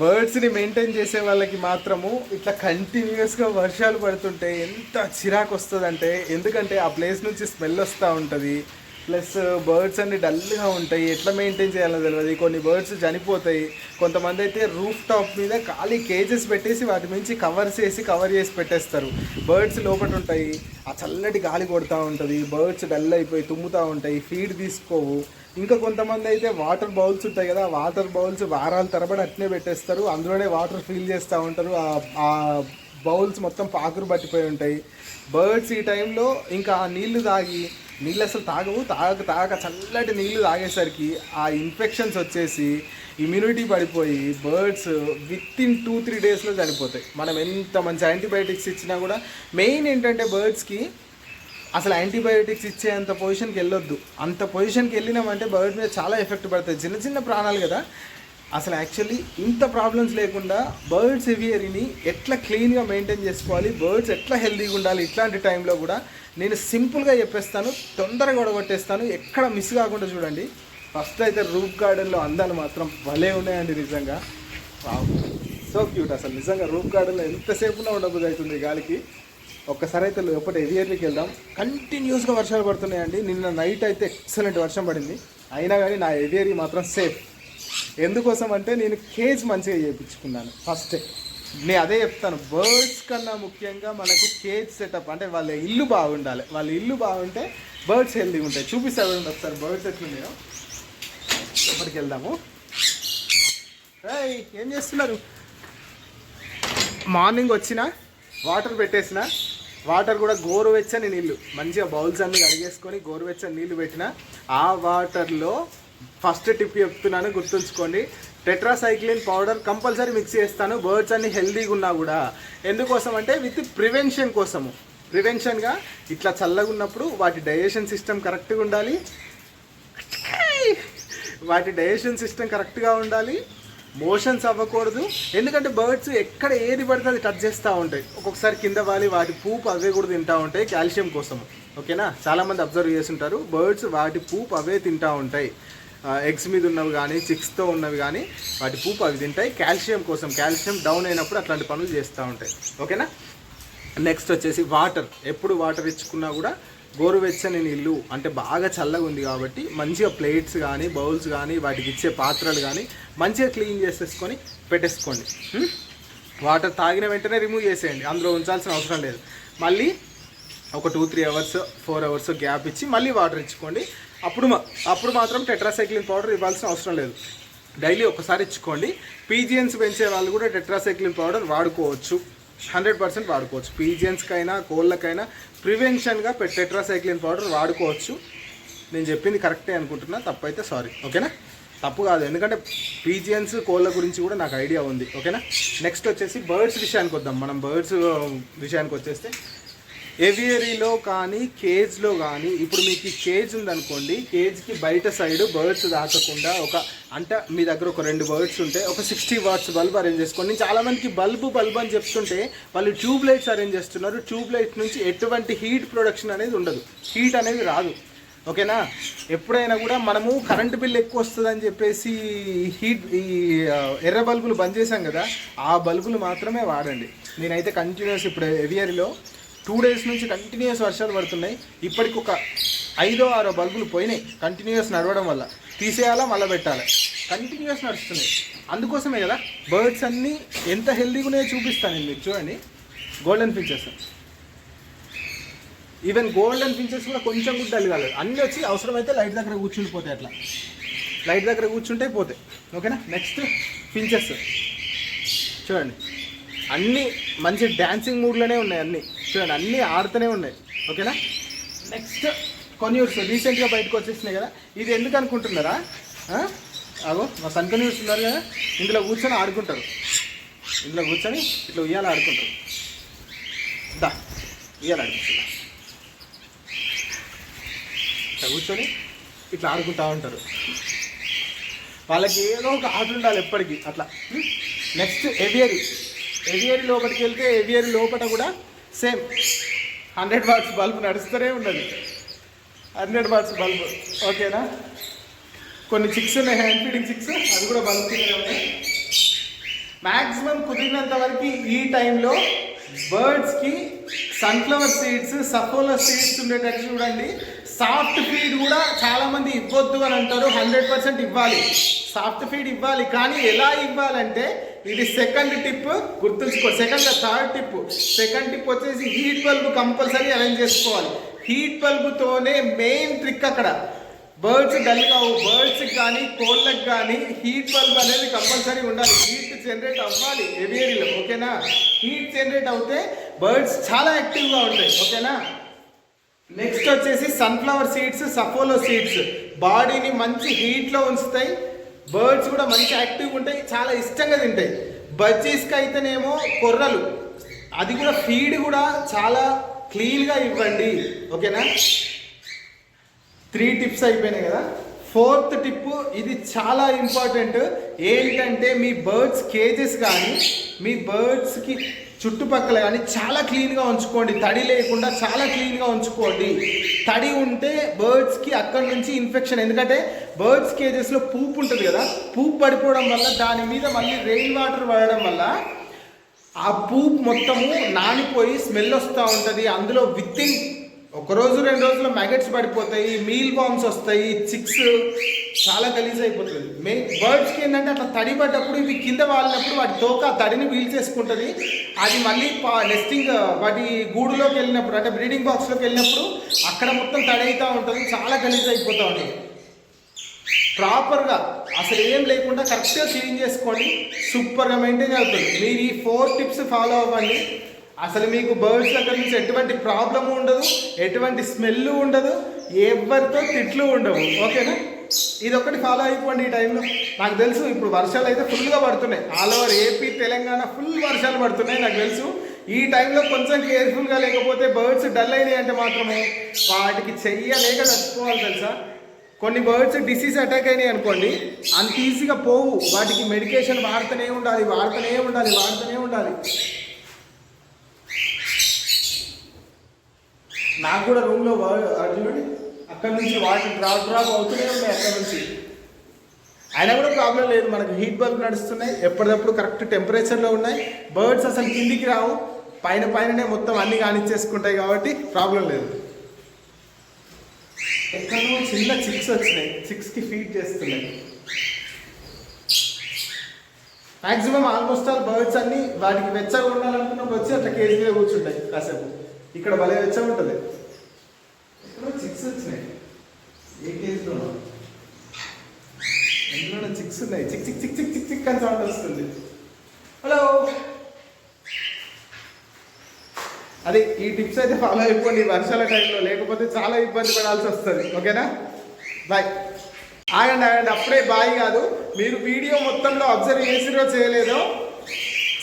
బర్డ్స్ని maintain చేసే వాళ్ళకి మాత్రము ఇట్లా కంటిన్యూస్గా వర్షాలు పడుతుంటే ఎంత చిరాకు వస్తుందంటే ఎందుకంటే ఆ ప్లేస్ నుంచి స్మెల్ వస్తూ ఉంటుంది. ప్లస్ బర్డ్స్ అన్ని డల్గా ఉంటాయి. ఎట్లా మెయింటైన్ చేయాలో తెలియదు కొన్ని బర్డ్స్ చనిపోతాయి. కొంతమంది అయితే రూఫ్ టాప్ మీద ఖాళీ కేజెస్ పెట్టేసి వాటి నుంచి కవర్ చేసి కవర్ చేసి పెట్టేస్తారు. బర్డ్స్ లోపల ఉంటాయి. ఆ చల్లటి గాలి కొడుతూ ఉంటుంది. బర్డ్స్ డల్ అయిపోయి తుమ్ముతూ ఉంటాయి. ఫీడ్ తీసుకోవు. ఇంకా కొంతమంది అయితే వాటర్ బౌల్స్ ఉంటాయి కదా వాటర్ బౌల్స్ వారాల తరబడి అట్నే పెట్టేస్తారు. అందులోనే వాటర్ ఫిల్ చేస్తూ ఉంటారు. ఆ- ఆ బౌల్స్ మొత్తం పాకురు పట్టిపోయి ఉంటాయి. బర్డ్స్ ఈ టైంలో ఇంకా ఆ నీళ్ళు తాగి నీళ్ళు అసలు తాగవు. తాగక తాగక చల్లటి నీళ్ళు తాగేసరికి ఆ ఇన్ఫెక్షన్స్ వచ్చేసి ఇమ్యూనిటీ పడిపోయి birds within two three డేస్లో చనిపోతాయి. మనం ఎంత మంచి యాంటీబయాటిక్స్ ఇచ్చినా కూడా మెయిన్ ఏంటంటే బర్డ్స్కి అసలు యాంటీబయోటిక్స్ ఇచ్చే అంత పొజిషన్కి వెళ్ళొద్దు. అంత పొజిషన్కి వెళ్ళినామంటే బర్డ్ మీద చాలా ఎఫెక్ట్ పడుతుంది చిన్న చిన్న ప్రాణాలు కదా. అసలు యాక్చువల్లీ ఇంత ప్రాబ్లమ్స్ లేకుండా బర్డ్స్ ఎవియరీని ఎట్లా క్లీన్గా మెయింటైన్ చేసుకోవాలి? బర్డ్స్ ఎట్లా హెల్తీగా ఉండాలి? ఇట్లాంటి టైంలో కూడా నేను సింపుల్గా చెప్పేస్తాను. తొందరగా ఒడగొట్టేస్తాను ఎక్కడ మిస్ కాకుండా చూడండి. ఫస్ట్ అయితే రూప్ గార్డెన్లో అందాలు మాత్రం భలే ఉన్నాయండి నిజంగా. సో క్యూట్ అసలు. నిజంగా రూప్ గార్డెన్లో ఎంతసేపు ఉండబుద్ధి అవుతుంది గాలికి. ఒక్కసారి అయితే లోపల ఎవియర్లీకి వెళ్దాం? కంటిన్యూస్గా వర్షాలు పడుతున్నాయండి. నిన్న నైట్ అయితే ఎక్సలెంట్ వర్షం పడింది. అయినా కానీ నా ఎవియరీ మాత్రం సేఫ్ ఎందుకోసం అంటే నేను కేజ్ మంచిగా చేయించుకున్నాను. ఫస్టే నేను అదే చెప్తాను. బర్డ్స్ కన్నా ముఖ్యంగా మనకు కేజ్ సెటప్ అంటే వాళ్ళ ఇల్లు బాగుండాలి. వాళ్ళ ఇల్లు బాగుంటే బర్డ్స్ హెల్తీగా ఉంటాయి. చూపిస్తా చూడండి ఒకసారి. బర్డ్స్ ఎట్లున్నాయో. లోపలికి వెళ్దాము. ఏం చేస్తున్నారు? మార్నింగ్ వచ్చిన వాటర్ పెట్టేసిన వాటర్ కూడా గోరువెచ్చని నీళ్ళు మంచిగా బౌల్స్ అన్ని కడిగేసుకొని గోరువెచ్చని నీళ్ళు పెట్టిన ఆ వాటర్లో ఫస్ట్ టిప్ చెప్తున్నాను గుర్తుంచుకోండి. టెట్రాసైక్లిన్ పౌడర్ కంపల్సరీ మిక్స్ చేస్తాను. బర్డ్స్ అన్ని హెల్దీగా ఉన్నా కూడా. ఎందుకోసం అంటే విత్ ప్రివెన్షన్ కోసము. ప్రివెన్షన్గా ఇట్లా చల్లగా ఉన్నప్పుడు వాటి డైజెషన్ సిస్టమ్ కరెక్ట్గా ఉండాలి. వాటి డైజెషన్ సిస్టమ్ కరెక్ట్గా ఉండాలి. మోషన్స్ అవ్వకూడదు. ఎందుకంటే బర్డ్స్ ఎక్కడ ఏది పడితే అది టచ్ చేస్తూ ఉంటాయి. ఒక్కొక్కసారి కింద వాలి వాటి పూపు అవే కూడా తింటూ ఉంటాయి కాల్షియం కోసం. ఓకేనా? చాలామంది అబ్జర్వ్ చేస్తుంటారు. బర్డ్స్ వాటి పూపు అవే తింటూ ఉంటాయి. ఎగ్స్ మీద ఉన్నవి కానీ చిక్స్తో ఉన్నవి కానీ వాటి పూపు అవి తింటాయి. కాల్షియం కోసం కాల్షియం డౌన్ అయినప్పుడు అట్లాంటి పనులు చేస్తూ ఉంటాయి. ఓకేనా? నెక్స్ట్ వచ్చేసి వాటర్. ఎప్పుడు వాటర్ ఇచ్చుకున్నా కూడా గోరువెచ్చని నీళ్ళు అంటే బాగా చల్లగా ఉంది కాబట్టి మంచిగా ప్లేట్స్ కానీ బౌల్స్ కానీ వాటికి ఇచ్చే పాత్రలు కానీ మంచిగా క్లీన్ చేసేసుకొని పెట్టేసుకోండి. వాటర్ తాగిన వెంటనే రిమూవ్ చేసేయండి. అందులో ఉంచాల్సిన అవసరం లేదు. మళ్ళీ ఒక two three hours four hours gap ఇచ్చి మళ్ళీ వాటర్ ఇచ్చుకోండి. అప్పుడు అప్పుడు మాత్రం టెట్రాసైక్లిన్ పౌడర్ ఇవ్వాల్సిన అవసరం లేదు. డైలీ ఒకసారి ఇచ్చుకోండి. పీజియన్స్ పెంచే వాళ్ళు కూడా టెట్రాసైక్లిన్ పౌడర్ వాడుకోవచ్చు. హండ్రెడ్ పర్సెంట్ వాడుకోవచ్చు. పీజియన్స్కైనా కోళ్ళకైనా ప్రివెన్షన్గా టెట్రాసైక్లిన్ పౌడర్ వాడుకోవచ్చు. నేను చెప్పింది కరెక్టే అనుకుంటున్నా. తప్పైతే సారీ. ఓకేనా? తప్పు కాదు. ఎందుకంటే పీజియన్స్ కోళ్ళ గురించి కూడా నాకు ఐడియా ఉంది. ఓకేనా? నెక్స్ట్ వచ్చేసి బర్డ్స్ విషయానికి వద్దాం మనం బర్డ్స్ విషయానికి వచ్చేస్తే ఎవియరీలో కానీ కేజ్లో కానీ ఇప్పుడు మీకు కేజ్ ఉందనుకోండి కేజ్కి బయట సైడ్ బర్డ్స్ దాకకుండా ఒక అంటే మీ దగ్గర ఒక రెండు బర్డ్స్ ఉంటే ఒక సిక్స్టీ వాట్స్ బల్బ్ అరేంజ్ చేసుకోండి. చాలామందికి బల్బు బల్బ్ అని చెప్తుంటే వాళ్ళు ట్యూబ్ లైట్స్ అరేంజ్ చేస్తున్నారు. ట్యూబ్ లైట్ నుంచి ఎటువంటి హీట్ ప్రొడక్షన్ అనేది ఉండదు. హీట్ అనేది రాదు. ఓకేనా ఎప్పుడైనా కూడా మనము కరెంటు బిల్ ఎక్కువ వస్తుందని చెప్పేసి హీట్ ఈ ఎర్ర బల్బులు బంద్ చేశాం కదా ఆ బల్బులు మాత్రమే వాడండి. నేనైతే కంటిన్యూస్ ఇప్పుడు ఎవియర్లో టూ డేస్ నుంచి కంటిన్యూస్ వర్షాలు పడుతున్నాయి. ఇప్పటికి ఒక ఐదో ఆరో బల్బులు పోయినాయి. కంటిన్యూస్ నడవడం వల్ల. తీసేయాలా మళ్ళీ పెట్టాలి? కంటిన్యూస్ నడుస్తున్నాయి. అందుకోసమే కదా బర్డ్స్ అన్నీ ఎంత హెల్దీగా ఉన్నాయో చూపిస్తాను మీరు మీకు. చూడండి. Golden features even golden features కూడా కొంచెం కూడా డల్ కాలేదు. అన్నీ వచ్చి అవసరమైతే లైట్ దగ్గర కూర్చుని పోతాయి అట్లా. లైట్ దగ్గర కూర్చుంటే పోతాయి. ఓకేనా నెక్స్ట్ ఫించెస్ చూడండి. అన్నీ మంచి డ్యాన్సింగ్ మూడ్లోనే ఉన్నాయి అన్నీ. చూడండి అన్నీ ఆడుతూనే ఉన్నాయి. ఓకేనా? నెక్స్ట్ కొన్యూర్స్ రీసెంట్గా బయటకు వచ్చేసినాయి కదా. ఇది ఎందుకు అనుకుంటున్నారా? అగో మా సన్ కొన్యూర్స్ ఉన్నారు కదా. ఇందులో కూర్చొని ఆడుకుంటారు. ఇందులో కూర్చొని ఇట్లా ఉయ్యాల ఆడుకుంటారు. దా ఉయ్యాల ఆడుకుంటున్నా. ఇట్లా కూర్చొని ఇట్లా ఆడుకుంటా ఉంటారు. వాళ్ళకి ఏదో ఒక ఆట ఉండాలి ఎప్పటికీ అట్లా. నెక్స్ట్ ఎవియరీ ఎవియరీ లోపలికి వెళ్తే ఎవియరీ లోపల కూడా సేమ్. హండ్రెడ్ వాట్స్ బల్బ్ నడుస్తూనే ఉన్నది. Hundred watts bulb. ఓకేనా? కొన్ని చిక్స్ ఉన్నాయి హ్యాండ్ ఫీడింగ్ చిక్స్ అవి కూడా బల్బ్ ఉన్నాయి. మ్యాక్సిమం కుదిరినంత వరకు ఈ టైంలో బర్డ్స్కి సన్ఫ్లవర్ సీడ్స్ సఫోలా సీడ్స్ ఉండేటట్టు చూడండి. సాఫ్ట్ ఫీడ్ కూడా చాలామంది ఇవ్వద్దు అని అంటారు. హండ్రెడ్ పర్సెంట్ ఇవ్వాలి. సాఫ్ట్ ఫీడ్ ఇవ్వాలి. కానీ ఎలా ఇవ్వాలంటే ఇది సెకండ్ టిప్ గుర్తుంచుకో. Second third tip second tip వచ్చేసి హీట్ బల్బ్ కంపల్సరీ అరేంజ్ చేసుకోవాలి. హీట్ బల్బ్తోనే మెయిన్ ట్రిక్ అక్కడ. బర్డ్స్ డల్గా బర్డ్స్కి బర్డ్స్ కానీ కోళ్ళకి కానీ హీట్ బల్బ్ అనేది కంపల్సరీ ఉండాలి. హీట్ జనరేట్ అవ్వాలి ఏవియరీలో ఓకేనా? హీట్ జనరేట్ అవుతే బర్డ్స్ చాలా యాక్టివ్గా ఉంటాయి ఓకేనా? నెక్స్ట్ వచ్చేసి సన్ఫ్లవర్ సీడ్స్ సఫోలో సీడ్స్ బాడీని మంచి హీట్లో ఉంచుతాయి. బర్డ్స్ కూడా మంచి యాక్టివ్గా ఉంటాయి చాలా ఇష్టంగా తింటాయి. బజ్జీస్కి అయితేనేమో కొర్రలు. అది కూడా ఫీడ్ కూడా చాలా క్లీన్గా ఇవ్వండి. ఓకేనా? త్రీ టిప్స్ అయిపోయినాయి కదా. ఫోర్త్ టిప్ ఇది చాలా ఇంపార్టెంట్ ఏంటంటే మీ బర్డ్స్ కేజెస్ కానీ మీ బర్డ్స్కి చుట్టుపక్కల కానీ చాలా క్లీన్గా ఉంచుకోండి. తడి లేకుండా చాలా క్లీన్గా ఉంచుకోండి. తడి ఉంటే బర్డ్స్కి అక్కడి నుంచి ఇన్ఫెక్షన్. ఎందుకంటే బర్డ్స్ కేజెస్లో పూపు ఉంటుంది కదా పూపు పడిపోవడం వల్ల దాని మీద మళ్ళీ రెయిన్ వాటర్ పడడం వల్ల ఆ పూపు మొత్తము నానిపోయి స్మెల్ వస్తూ ఉంటుంది. అందులో విత్ ఇన్ ఒక రోజు రెండు రోజుల్లో మ్యాగెట్స్ పడిపోతాయి మీల్ బాంబ్స్ వస్తాయి చిక్స్ చాలా గలీజ్ అయిపోతుంది. మెయిన్ బర్డ్స్కి ఏంటంటే అట్లా తడి పడ్డప్పుడు ఇవి కింద వాలినప్పుడు వాటి తోక తడిని వీల్ చేసుకుంటుంది. అది మళ్ళీ నెస్టింగ్ వాటి గూడులోకి వెళ్ళినప్పుడు అంటే బ్రీడింగ్ బాక్స్లోకి వెళ్ళినప్పుడు అక్కడ మొత్తం తడి అవుతూ ఉంటుంది చాలా గలీజ్ అయిపోతూ ఉంటుంది. ప్రాపర్గా అసలు ఏం లేకుండా కరెక్ట్గా క్లీన్ చేసుకోండి సూపర్గా మెయింటైన్ అవుతుంది. మీరు ఈ ఫోర్ టిప్స్ ఫాలో అవ్వండి. అసలు మీకు బర్డ్స్ అక్కడ నుంచి ఎటువంటి ప్రాబ్లము ఉండదు ఎటువంటి స్మెల్ ఉండదు ఎవరితో తిట్లు ఉండవు. ఓకేనా? ఇది ఒకటి ఫాలో అయిపోండి ఈ టైంలో. నాకు తెలుసు ఇప్పుడు వర్షాలు అయితే ఫుల్గా పడుతున్నాయి. All over AP Telangana full వర్షాలు పడుతున్నాయి నాకు తెలుసు. ఈ టైంలో కొంచెం కేర్ఫుల్గా లేకపోతే బర్డ్స్ డల్ అయినాయి అంటే మాత్రమే వాటికి చెయ్యలేక నచ్చుకోవాలి తెలుసా? కొన్ని బర్డ్స్ డిసీజ్ అటాక్ అయినాయి అనుకోండి అంత ఈజీగా పోవు. వాటికి మెడికేషన్ వాడుతూనే ఉండాలి వాడుతూనే ఉండాలి వాడుతూనే ఉండాలి. నాకు కూడా రూమ్లో చూడండి అక్కడ నుంచి వాటర్ డ్రాప్ డ్రాప్ అవుతూనే ఉన్నాయి అక్కడ నుంచి. అయినా కూడా ప్రాబ్లం లేదు. మనకు హీట్ బల్బ్ నడుస్తున్నాయి. ఎప్పటికప్పుడు కరెక్ట్ టెంపరేచర్లో ఉన్నాయి. బర్డ్స్ అసలు కిందికి రావు. పైన పైననే మొత్తం అన్ని కానిచ్చేసుకుంటాయి కాబట్టి ప్రాబ్లం లేదు. ఎక్కడో చిన్న చిక్స్ వచ్చినాయి. చిక్స్కి ఫీడ్ చేస్తున్నాయి. మ్యాక్సిమం ఆల్మోస్ట్ ఆల్ బర్డ్స్ అన్ని వాటికి వెచ్చగా ఉండాలనుకున్నప్పుడు వచ్చి అట్లా కేజీలో కూర్చుంటాయి కాసేపు. ఇక్కడ భలే వెచ్చగా ఉంటుంది. ఇక్కడ చిక్స్ వచ్చినాయి. ఏ కేజీలో అందులో చిక్స్ ఉన్నాయి. చిక్ చిక్ చిక్ చిక్ చిక్ చిక్ అని సౌండ్ వస్తుంది. హలో అదే ఈ టిప్స్ అయితే ఫాలో అయిపోండి. వర్షాల టైంలో లేకపోతే చాలా ఇబ్బంది పడాల్సి వస్తుంది. ఓకేనా? బాయ్ ఆగండి ఆగండి. అప్పుడే బాయ్ కాదు. మీరు వీడియో మొత్తంలో అబ్జర్వ్ చేసిరో చేయలేదో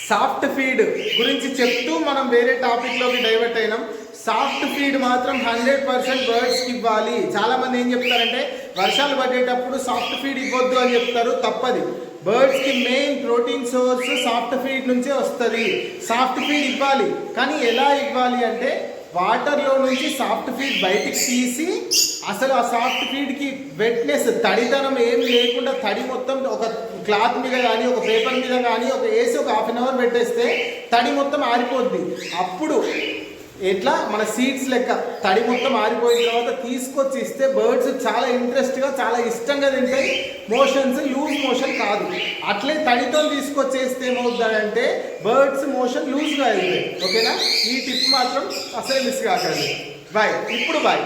సాఫ్ట్ ఫీడ్ గురించి చెప్తూ మనం వేరే టాపిక్లోకి డైవర్ట్ అయినాం. సాఫ్ట్ ఫీడ్ మాత్రం హండ్రెడ్ పర్సెంట్ బర్డ్స్కి ఇవ్వాలి. చాలా మంది ఏం చెప్తారంటే వర్షాలు పడేటప్పుడు సాఫ్ట్ ఫీడ్ ఇవ్వద్దు అని చెప్తారు తప్పది. బర్డ్స్కి main protein source soft feed నుంచే వస్తుంది. సాఫ్ట్ ఫీడ్ ఇవ్వాలి. కానీ ఎలా ఇవ్వాలి అంటే వాటర్లో నుంచి సాఫ్ట్ ఫీడ్ బయటికి తీసి అసలు ఆ సాఫ్ట్ ఫీడ్కి వెట్నెస్ తడితనం ఏం లేకుండా తడి మొత్తం ఒక క్లాత్ మీద కానీ ఒక పేపర్ మీద కానీ ఒక వేసి ఒక హాఫ్ అన్ అవర్ పెట్టేస్తే తడి మొత్తం ఆరిపోద్ది. అప్పుడు ఎట్లా? మన సీడ్స్ లెక్క. తడి మొత్తం ఆరిపోయిన తర్వాత తీసుకొచ్చి ఇస్తే బర్డ్స్ చాలా ఇంట్రెస్ట్గా చాలా ఇష్టంగా తింటాయి. మోషన్స్ లూజ్ మోషన్ కాదు. అట్లే తడితో తీసుకొచ్చేస్తే ఏమవుతుందంటే బర్డ్స్ మోషన్ లూజ్గా అవుతాయి ఓకేనా? ఈ టిప్ మాత్రం అసలు మిస్ కాకండి. బాయ్. ఇప్పుడు బాయ్.